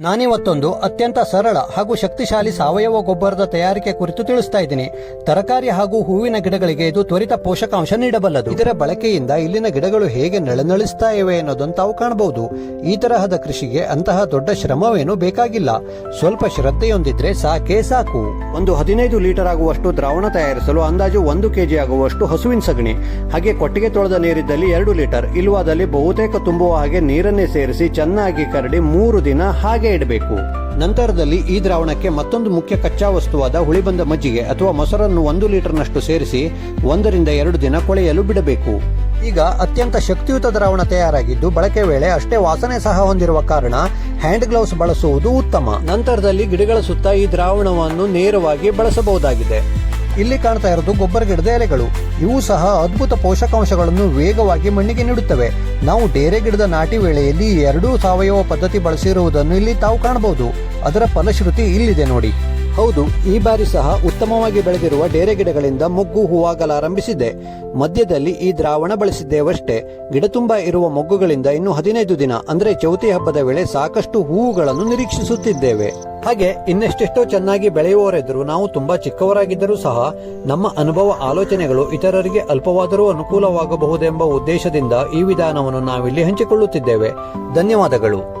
ನಾನಿವತ್ತೊಂದು ಅತ್ಯಂತ ಸರಳ ಹಾಗೂ ಶಕ್ತಿಶಾಲಿ ಸಾವಯವ ಗೊಬ್ಬರದ ತಯಾರಿಕೆ ಕುರಿತು ತಿಳಿಸ್ತಾ ಇದ್ದೀನಿ. ತರಕಾರಿ ಹಾಗೂ ಹೂವಿನ ಗಿಡಗಳಿಗೆ ಇದು ತ್ವರಿತ ಪೋಷಕಾಂಶ ನೀಡಬಲ್ಲದು. ಇದರ ಬಳಕೆಯಿಂದ ಇಲ್ಲಿನ ಗಿಡಗಳು ಹೇಗೆ ನಳನಳಿಸ್ತಾ ಇವೆ ಅನ್ನೋದನ್ನು ತಾವು ಕಾಣಬಹುದು. ಈ ತರಹದ ಕೃಷಿಗೆ ಅಂತಹ ದೊಡ್ಡ ಶ್ರಮವೇನು ಬೇಕಾಗಿಲ್ಲ. ಸ್ವಲ್ಪ ಶ್ರದ್ಧೆಯೊಂದಿದ್ರೆ ಸಾಕೇ ಸಾಕು. ಒಂದು ಹದಿನೈದು ಲೀಟರ್ ಆಗುವಷ್ಟು ದ್ರಾವಣ ತಯಾರಿಸಲು ಅಂದಾಜು ಒಂದು ಕೆಜಿ ಆಗುವಷ್ಟು ಹಸುವಿನ ಸಗಣಿ. ಹಾಗೆ ಕೊಟ್ಟಿಗೆ ತೊಳೆದ ನೀರಿದ್ದಲ್ಲಿ ಎರಡು ಲೀಟರ್. ಇಲ್ಲವಾದಲ್ಲಿ ಬಹುತೇಕ ತುಂಬುವ ಹಾಗೆ ನೀರನ್ನೇ ಸೇರಿಸಿ ಚೆನ್ನಾಗಿ ಕರಡಿ ಮೂರು ದಿನ ಹಾಗೆ ಇಡಬೇಕು. ನಂತರದಲ್ಲಿ ಈ ದ್ರಾವಣಕ್ಕೆ ಮತ್ತೊಂದು ಮುಖ್ಯ ಕಚ್ಚಾ ವಸ್ತುವಾದ ಹುಳಿಬಂದ ಮಜ್ಜಿಗೆ ಅಥವಾ ಮೊಸರನ್ನು ಒಂದು ಲೀಟರ್ನಷ್ಟು ಸೇರಿಸಿ ಒಂದರಿಂದ ಎರಡು ದಿನ ಕೊಳೆಯಲು ಬಿಡಬೇಕು. ಈಗ ಅತ್ಯಂತ ಶಕ್ತಿಯುತ ದ್ರಾವಣ ತಯಾರಾಗಿದ್ದು ಬಳಕೆ ವೇಳೆ ಅಷ್ಟೇ ವಾಸನೆ ಸಹ ಹೊಂದಿರುವ ಕಾರಣ ಹ್ಯಾಂಡ್ ಗ್ಲೌಸ್ ಬಳಸುವುದು ಉತ್ತಮ. ನಂತರದಲ್ಲಿ ಗಿಡಗಳ ಸುತ್ತ ಈ ದ್ರಾವಣವನ್ನು ನೇರವಾಗಿ ಬಳಸಬಹುದಾಗಿದೆ. ಇಲ್ಲಿ ಕಾಣ್ತಾ ಇರೋದು ಗೊಬ್ಬರ ಗಿಡದ ಎಲೆಗಳು. ಇವು ಸಹ ಅದ್ಭುತ ಪೋಷಕಾಂಶಗಳನ್ನು ವೇಗವಾಗಿ ಮಣ್ಣಿಗೆ ನೀಡುತ್ತವೆ. ನಾವು ಡೇರೆ ಗಿಡದ ನಾಟಿ ವೇಳೆಯಲ್ಲಿ ಎರಡೂ ಸಾವಯವ ಪದ್ಧತಿ ಬಳಸಿರುವುದನ್ನು ಇಲ್ಲಿ ತಾವು ಕಾಣಬಹುದು. ಅದರ ಫಲಶ್ರುತಿ ಇಲ್ಲಿದೆ ನೋಡಿ. ಹೌದು, ಈ ಬಾರಿ ಸಹ ಉತ್ತಮವಾಗಿ ಬೆಳೆದಿರುವ ಡೇರೆ ಗಿಡಗಳಿಂದ ಮೊಗ್ಗು ಹೂವಾಗಲಾರಂಭಿಸಿದೆ. ಮಧ್ಯದಲ್ಲಿ ಈ ದ್ರಾವಣ ಬಳಸಿದ್ದೇವಷ್ಟೇ. ಗಿಡ ತುಂಬ ಇರುವ ಮೊಗ್ಗುಗಳಿಂದ ಇನ್ನು ಹದಿನೈದು ದಿನ, ಅಂದ್ರೆ ಚೌತಿ ಹಬ್ಬದ ವೇಳೆ ಸಾಕಷ್ಟು ಹೂವುಗಳನ್ನು ನಿರೀಕ್ಷಿಸುತ್ತಿದ್ದೇವೆ. ಹಾಗೆ ಇನ್ನೆಷ್ಟೆಷ್ಟೋ ಚೆನ್ನಾಗಿ ಬೆಳೆಯುವವರೆದುರು ನಾವು ತುಂಬಾ ಚಿಕ್ಕವರಾಗಿದ್ದರೂ ಸಹ ನಮ್ಮ ಅನುಭವ, ಆಲೋಚನೆಗಳು ಇತರರಿಗೆ ಅಲ್ಪವಾದರೂ ಅನುಕೂಲವಾಗಬಹುದೆಂಬ ಉದ್ದೇಶದಿಂದ ಈ ವಿಧಾನವನ್ನು ನಾವಿಲ್ಲಿ ಹಂಚಿಕೊಳ್ಳುತ್ತಿದ್ದೇವೆ. ಧನ್ಯವಾದಗಳು.